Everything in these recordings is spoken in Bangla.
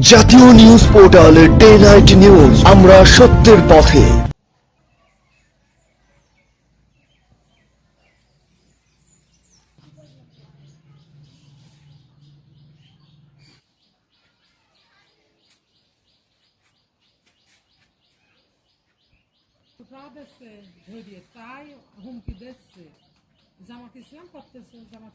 জাতীয় news portal day night news, আমরা সত্যের পথে। তাই হুমকি দিচ্ছে জামাত ইসলাম করতেছে জামাত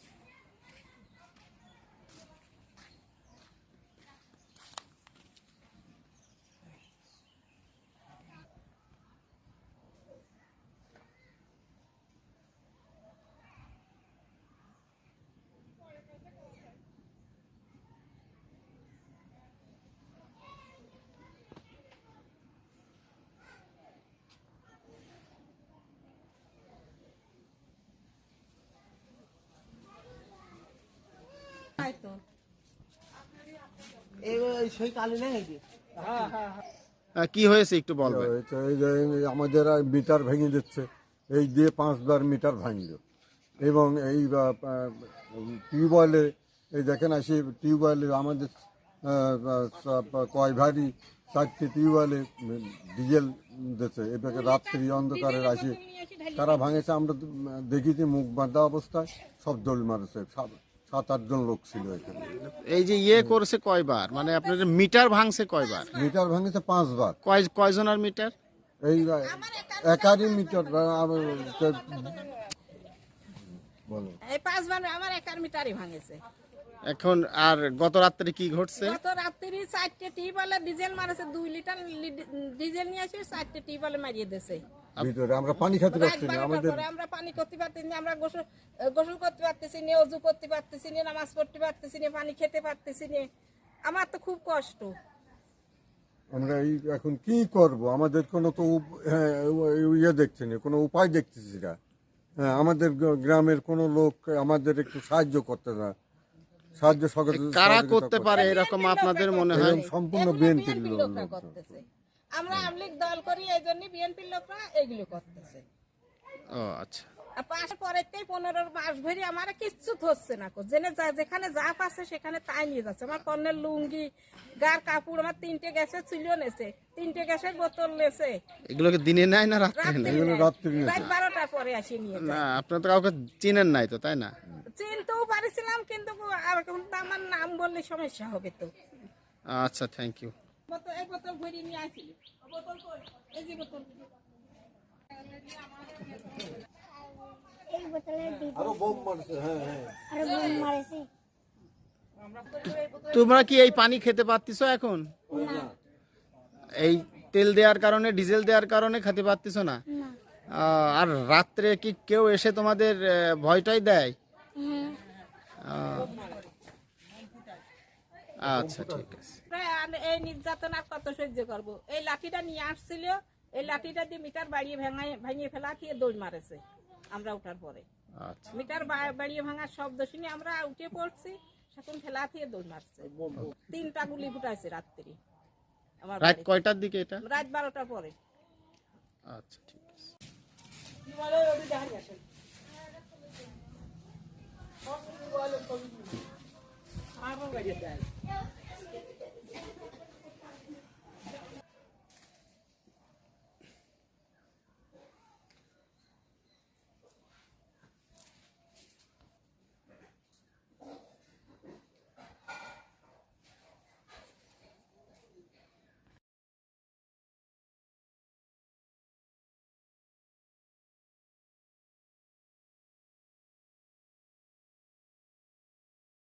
তাই তো সেই কালি নেই কি হয়েছে একটু বলবেন হয়েছে এই যে আমাদের আর মিটার ভেঙে দিচ্ছে। এই দিয়ে পাঁচবার মিটার ভাঙল। এবং এই টিউবওয়েলে এই দেখেন আসি টিউবওয়েলে আমাদের কয় ভারী চারটি টিউবওয়েলে ডিজেল দিচ্ছে। এবারে রাত্রি অন্ধকারের আসি তারা ভাঙেছে। আমরা উম, দেখিতে মুখ বাঁধা অবস্থায় সব দোল মারছে সাত- সাত আটজন লোক ছিল এখানে। এই যে ইয়ে করছে কয়বার? মানে আপনাদের মিটার ভাঙছে কয়বার? মিটার ভাঙেছে পাঁচবার। কয় কয়জনের মিটার? এই একারই মিটার বলো। এই পাঁচবার আমার একার মিটারই ভাঙেছে। এখন আর গত রাত্রে কি ঘটছে? গত রাত্রি চারটে টিউবওয়েলে ডিজেল মারেছে দুই লিটার ডিজেল নিয়ে এসে চারটে টিউবওয়েলে মারিয়ে দিয়েছে। ভিতরে আমরা পানি খেতে পারছি না আমাদের আমরা পানি করতে পারতেছি না আমরা গোসল গোসল করতে পারতেছি না অজু করতে পারতেছি না নামাজ পড়তে পারতেছি না পানি খেতে পারতেছি না। আমার তো খুব কষ্ট। আমরা এই এখন কি করব? আমাদের কোনো তো হ্যাঁ, ইয়ে দেখছি না কোনো উপায় দেখতেছি না। হ্যাঁ আমাদের গ্রামের কোনো লোক আমাদের একটু সাহায্য করতে না। সাহায্য সহযোগিতা কারা করতে পারে এরকম আপনাদের মনে হয়? সম্পূর্ণ বিএনপির বিএনপির লোক করতেছে। আমরা আমলিক দল করি এই জন্য বিএনপির লোকরা এগুলো করতেছে। ও আচ্ছা। পাশে পরেতেই পনেরো মাস ভরি আমার কিচ্ছু ধরছে না কো। জেনে যা যেখানে যা পাচ্ছে সেখানে তাই নিয়ে যাচ্ছে। আমার লুঙ্গি গার কাপড় আমার তিনটে গ্যাসের চুলিও নেছে। তিনটে গ্যাসের বোতল নেছে। এগুলোকে দিনে নেয় না রাত্রে রাত্রি এগুলো নেয়। রাত বারোটার পরে আসি নিয়ে না আপনার তো কাউকে চিনেন নাই তো তাই না? চিনতেও পারিছিলাম কিন্তু আর আমার নাম বললে সমস্যা হবে তো। আচ্ছা থ্যাংক ইউ বোতল এই বোতল ভরি নিয়ে আসিলি। বোতল কই? এই যে বোতল। এই বোতলের আরও বোম মারছে হ্যাঁ হ্যাঁ। আরও বোম মারেছে। তোমরা কি এই পানি খেতে পারতিস এখন? এই তেল দেওয়ার কারণে ডিজেল দেওয়ার কারণে খেতে পারতিস না? আর রাত্রে কি কেউ এসে তোমাদের ভয়টাই দেয়? হ্যাঁ। আহ, আচ্ছা ঠিক আছে। এই নির্যাতন আর কত সহ্য করব। এই লাঠিটা নিয়ে আসছিল এই লাঠিটা দিয়ে মিটার বাড়িয়ে ভেঙায় ভেঙে ফেলা দিয়ে দৌড় মারেছে আমরা উঠার পরে। আচ্ছা। মিটার বাড়িয়ে ভাঙার শব্দ শুনে আমরা উঠে পড়ছি সেখন ফেলা দিয়ে দৌড় মারছে। তিনটা গুলি ফুটাইছে রাত্রি। আমার রাত। কয়টার দিকে এটা? রাত বারোটার পরে। আচ্ছা ঠিক আছে। দেয়।